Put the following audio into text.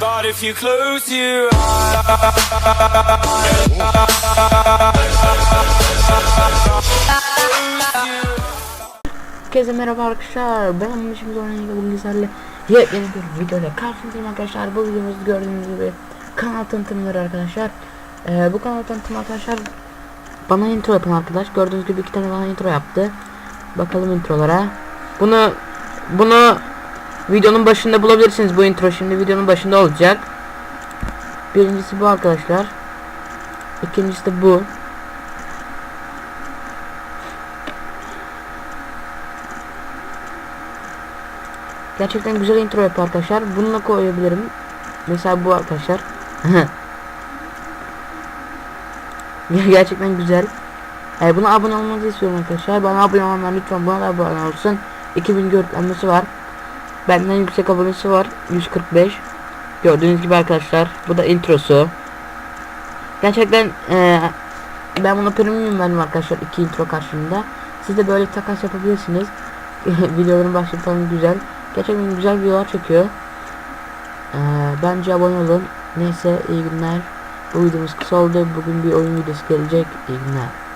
But if you close your Herkese merhaba arkadaşlar. Ben şimdi oynayınca bugün sizlerle yepyeni bir videoyla karşınızdayım arkadaşlar. Bu videomuz gördüğünüz gibi kanal tanıtımları arkadaşlar. Ee, bu kanal tanıtımı arkadaşlar bana intro yapan arkadaş. Gördüğünüz gibi iki tane bana intro yaptı. Bakalım introlara. Bunu bunu videonun başında bulabilirsiniz bu intro şimdi videonun başında olacak. Birincisi bu arkadaşlar. İkincisi de bu. Gerçekten güzel intro yapıyor arkadaşlar. Bununla koyabilirim. Mesela bu arkadaşlar. Gerçekten güzel. E, buna abone olmanızı istiyorum arkadaşlar. Bana abone olanlar lütfen buna da abone olsun. 2000 görüntülenmesi var. Benden yüksek abonesi var. 145. Gördüğünüz gibi arkadaşlar. Bu da introsu. Gerçekten e, ben buna premium verdim arkadaşlar. iki intro karşılığında. Siz de böyle takas yapabilirsiniz. Videoların başlığı güzel. Gerçekten güzel videolar çekiyor. Ee, bence abone olun. Neyse iyi günler. Bu videomuz kısa oldu. Bugün bir oyun videosu gelecek. İyi günler.